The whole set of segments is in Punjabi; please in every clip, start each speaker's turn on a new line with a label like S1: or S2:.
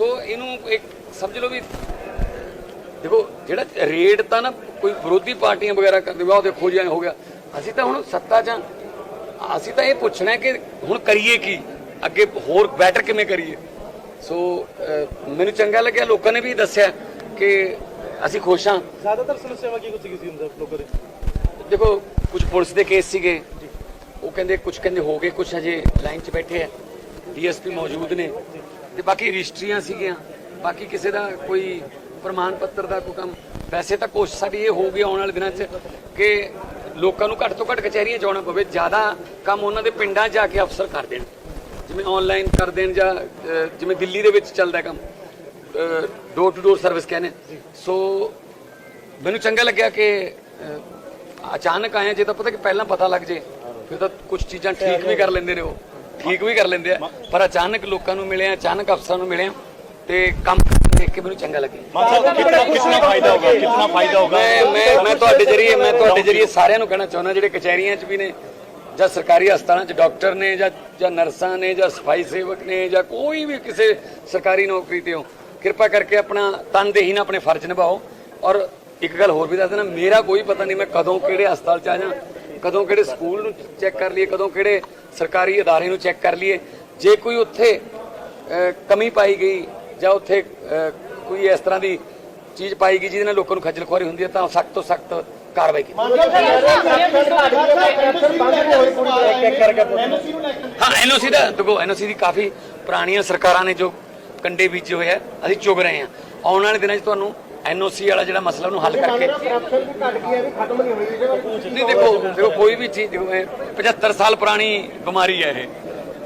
S1: ਸੋ ਇਹਨੂੰ ਇੱਕ ਸਮਝ ਲਓ ਵੀ ਦੇਖੋ ਜਿਹੜਾ ਰੇਡ ਤਾਂ ਨਾ ਕੋਈ ਵਿਰੋਧੀ ਪਾਰਟੀਆਂ ਵਗੈਰਾ ਕਰਦੇ ਵਾ ਉਹ ਦੇਖੋ ਜੀ ਐਂ ਹੋ ਗਿਆ। ਅਸੀਂ ਤਾਂ ਹੁਣ ਸੱਤਾ 'ਚ। ਅਸੀਂ ਤਾਂ ਇਹ ਪੁੱਛਣਾ ਹੈ ਕਿ ਹੁਣ ਕਰੀਏ ਕੀ? ਅੱਗੇ ਹੋਰ ਬੈਟਰ ਕਿਵੇਂ ਕਰੀਏ? ਸੋ ਮੈਨੂੰ ਚੰਗਾ ਲੱਗਿਆ ਲੋਕਾਂ ਨੇ ਵੀ ਦੱਸਿਆ ਕਿ ਅਸੀਂ ਖੁਸ਼ ਹਾਂ।
S2: ਜ਼ਿਆਦਾਤਰ ਸਮੱਸਿਆਵਾਂ ਕੀ ਕੁਝ ਸੀ ਹੁੰਦਾ ਲੋਕਾਂ ਦੇ?
S1: ਦੇਖੋ ਕੁਝ ਪੁਲਿਸ ਦੇ ਕੇਸ ਸੀਗੇ। ਉਹ ਕਹਿੰਦੇ ਕੁਝ ਕਹਿੰਦੇ ਹੋ ਗਏ ਕੁਝ ਅਜੇ ਲਾਈਨ 'ਚ ਬੈਠੇ ਆ। ਡੀਐਸਪੀ ਮੌਜੂਦ ਨੇ। ਤੇ ਬਾਕੀ ਰਜਿਸਟਰੀਆਂ ਸੀਗੀਆਂ। ਬਾਕੀ ਕਿਸੇ ਦਾ ਕੋਈ ਪ੍ਰਮਾਣ ਪੱਤਰ ਦਾ ਕੋਈ ਕੰਮ। ਵੈਸੇ ਤਾਂ ਕੋਸ਼ਿਸ਼ ਸਾਡੀ ਇਹ ਹੋਊਗੀ ਆਉਣ ਵਾਲੇ ਦਿਨਾਂ 'ਚ ਕਿ ਲੋਕਾਂ ਨੂੰ ਘੱਟ ਤੋਂ ਘੱਟ ਕਚਹਿਰੀਆਂ ਜਾਣਾ ਪਵੇ। ਜ਼ਿਆਦਾ ਕੰਮ ਉਹਨਾਂ ਦੇ ਪਿੰਡਾਂ 'ਚ ਜਾ ਕੇ ਅਫਸਰ ਕਰ ਦੇਣ। ਜਿਵੇਂ ਆਨਲਾਈਨ ਕਰ ਦੇਣ ਜਾਂ ਜਿਵੇਂ ਦਿੱਲੀ ਦੇ ਵਿੱਚ ਚੱਲਦਾ ਕੰਮ। ਡੋਰ ਟੂ ਡੋਰ ਸਰਵਿਸ ਕਹਿੰਦੇ ਸੋ ਮੈਨੂੰ ਚੰਗਾ ਲੱਗਿਆ ਕਿ ਅਚਾਨਕ ਆਏ ਜੇ ਤਾਂ ਪਤਾ ਕਿ ਪਹਿਲਾਂ ਪਤਾ ਲੱਗ ਜੇ, ਫਿਰ ਤਾਂ ਕੁਝ ਚੀਜ਼ਾਂ ਠੀਕ ਵੀ ਕਰ ਲੈਂਦੇ ਨੇ ਉਹ। ਠੀਕ ਵੀ ਕਰ ਲੈਂਦੇ ਆ। ਪਰ ਅਚਾਨਕ ਲੋਕਾਂ ਨੂੰ ਮਿਲੇ ਆ ਅਚਾਨਕ ਅਫਸਰਾਂ ਨੂੰ ਮਿਲੇ ਆ ਤੇ ਕੰਮ ਦੇਖ ਕੇ ਮੈਨੂੰ ਚੰਗਾ ਲੱਗਿਆ
S3: ਕਿੰਨਾ ਫਾਇਦਾ ਹੋਗਾ ਕਿੰਨਾ ਫਾਇਦਾ ਹੋਗਾ?
S1: ਮੈਂ ਮੈਂ ਤੁਹਾਡੇ ਜਰੀਏ ਮੈਂ ਤੁਹਾਡੇ ਜਰੀਏ ਸਾਰਿਆਂ ਨੂੰ ਕਹਿਣਾ ਚਾਹੁੰਦਾ ਜਿਹੜੇ ਕਚਹਿਰੀਆਂ 'ਚ ਵੀ ਨੇ ਜਾਂ ਸਰਕਾਰੀ ਹਸਪਤਾਲਾਂ 'ਚ ਡਾਕਟਰ ਨੇ ਜਾਂ ਜਾਂ ਨਰਸਾਂ ਨੇ ਜਾਂ ਸਫ਼ਾਈ ਸੇਵਕ ਨੇ ਜਾਂ ਕੋਈ ਵੀ ਕਿਸੇ ਸਰਕਾਰੀ ਨੌਕਰੀ ਤੇ ਹੋ ਕਿਰਪਾ ਕਰਕੇ ਆਪਣਾ ਤਨਦੇਹੀ ਨਾਲ ਆਪਣੇ ਫਰਜ਼ ਨਿਭਾਓ। ਔਰ ਇੱਕ ਗੱਲ ਹੋਰ ਵੀ ਦੱਸ ਦੇਣਾ ਮੇਰਾ ਕੋਈ ਪਤਾ ਨਹੀਂ ਮੈਂ ਕਦੋਂ ਕਿਹੜੇ ਹਸਪਤਾਲ 'ਚ ਆ ਜਾ ਕਦੋਂ ਕਿਹੜੇ ਸਕੂਲ ਨੂੰ ਚੈੱਕ ਕਰ ਲਈਏ ਕਦੋਂ ਕਿਹੜੇ ਸਰਕਾਰੀ ਅਦਾਰੇ ਨੂੰ ਚੈੱਕ ਕਰ ਲਈਏ। ਜੇ ਕੋਈ ਉੱਥੇ ਕਮੀ ਪਾਈ ਗਈ ਜਾਂ ਉੱਥੇ ਕੋਈ ਇਸ ਤਰ੍ਹਾਂ ਦੀ ਚੀਜ਼ ਪਾਈ ਗਈ ਜਿਹਦੇ ਨਾਲ ਲੋਕਾਂ ਨੂੰ ਖੱਜਲ ਖੁਆਰੀ ਹੁੰਦੀ ਹੈ ਤਾਂ ਸਖਤ ਤੋਂ ਸਖਤ ਕਾਰਵਾਈ ਕੀਤੀ ਹਾਂ ਐਨਓਸੀ ਦਾ ਦੇਖੋ ਐਨਓਸੀ ਦੀ ਕਾਫੀ ਪੁਰਾਣੀਆਂ ਸਰਕਾਰਾਂ ਨੇ ਜੋ ਕੰਡੇ ਬੀਜੇ ਹੋਏ ਆ ਅਸੀਂ ਚੁਗ ਰਹੇ ਹਾਂ। ਆਉਣ ਵਾਲੇ ਦਿਨਾਂ 'ਚ ਤੁਹਾਨੂੰ ਐਨਓਸੀ ਵਾਲਾ ਜਿਹੜਾ ਮਸਲਾ ਉਹਨੂੰ ਹੱਲ ਕਰਕੇ ਨਹੀਂ ਦੇਖੋ ਦੇਖੋ ਕੋਈ ਵੀ ਚੀਜ਼ ਦੇਖੋ ਇਹ 75 ਸਾਲ ਪੁਰਾਣੀ ਬਿਮਾਰੀ ਹੈ ਇਹ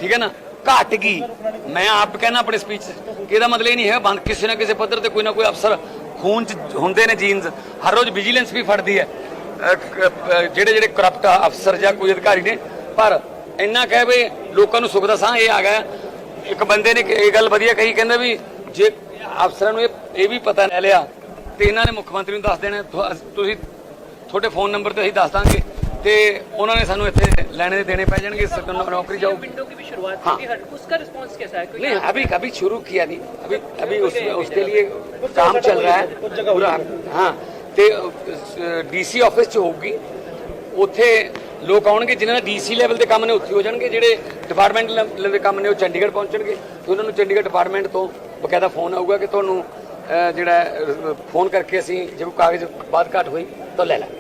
S1: ਠੀਕ ਹੈ ਨਾ? ਘਟ ਗਈ ਮੈਂ ਆਪ ਕਹਿਣਾ ਆਪਣੇ ਸਪੀਚ ਕਿ ਇਹਦਾ ਮਤਲਬ ਇਹ ਨਹੀਂ ਹੈ ਬੰਦ ਕਿਸੇ ਨਾ ਕਿਸੇ ਪੱਧਰ ਤੇ ਕੋਈ ਨਾ ਕੋਈ ਅਫਸਰ ਖੂਨ ਚ ਹੁੰਦੇ ਨੇ ਜੀਨਸ ਹਰ ਰੋਜ਼ ਵਿਜੀਲੈਂਸ ਵੀ ਫੜਦੀ ਹੈ। ਜਿਹੜੇ ਜਿਹੜੇ ਕਰਪਟ ਅਫਸਰ ਜਾਂ ਕੋਈ ਅਧਿਕਾਰੀ ਨੇ ਪਰ ਇੰਨਾ ਕਹਿ ਵੀ ਲੋਕਾਂ ਨੂੰ ਸੁੱਖ ਦਾ ਸਾਹ ਇਹ ਆ ਗਿਆ। ਇੱਕ ਬੰਦੇ ਨੇ ਇਹ ਗੱਲ ਵਧੀਆ ਕਹੀ ਕਹਿੰਦਾ ਵੀ ਜੇ ਅਫਸਰਾਂ ਨੂੰ ਇਹ ਵੀ ਪਤਾ ਲੈ ਲਿਆ ਤੇ ਇਹਨਾਂ ਨੇ ਮੁੱਖ ਮੰਤਰੀ ਨੂੰ ਦੱਸ ਦੇਣਾ ਤੁਹਾ- ਤੁਸੀਂ ਤੁਹਾਡੇ ਫੋਨ ਨੰਬਰ ਤੇ ਅਸੀਂ ਦੱਸ ਦਾਂਗੇ ਤੇ ਉਹਨਾਂ ਨੇ ਸਾਨੂੰ ਇੱਥੇ ਲੈਣੇ ਦੇ ਦੇਣੇ ਪੈ ਜਾਣਗੇ ਸ- ਨੌ- नौकरी जाओगी
S4: विंडो की भी शुरुआत
S1: हाँ।
S4: की थी हर उसका रिस्पांस कैसा है क्योंकि
S1: नहीं अभी अभी शुरू किया नहीं अभी अभी उस, उसके लिए काम चल रहा है पूरा हाँ ਤੇ ਡੀਸੀ ਆਫਿਸ ਚ ਹੋਊਗੀ ਉੱਥੇ ਲੋਕ ਆਉਣਗੇ ਜਿਨ੍ਹਾਂ ਦਾ ਡੀਸੀ ਲੈਵਲ ਦੇ ਕੰਮ ਨੇ ਉੱਥੇ ਹੋ ਜਾਣਗੇ ਜਿਹੜੇ ਡਿਪਾਰਟਮੈਂਟ ਲੈਵਲ ਦੇ ਕੰਮ ਨੇ ਉਹ ਚੰਡੀਗੜ੍ਹ ਪਹੁੰਚਣਗੇ ਤੇ ਉਹਨਾਂ ਨੂੰ ਚੰਡੀਗੜ੍ਹ ਡਿਪਾਰਟਮੈਂਟ ਤੋਂ ਬਕਾਇਦਾ ਫੋਨ ਆਊਗਾ ਕਿ ਤੁਹਾਨੂੰ ਅਹ, ਜਿਹੜਾ ਫੋਨ ਕਰਕੇ ਅਸੀਂ ਜੇ ਕਾਗਜ਼ ਬਾਤ ਘਾਟ ਹੋਈ ਤਾਂ ਲੈ ਲਾਂਗੇ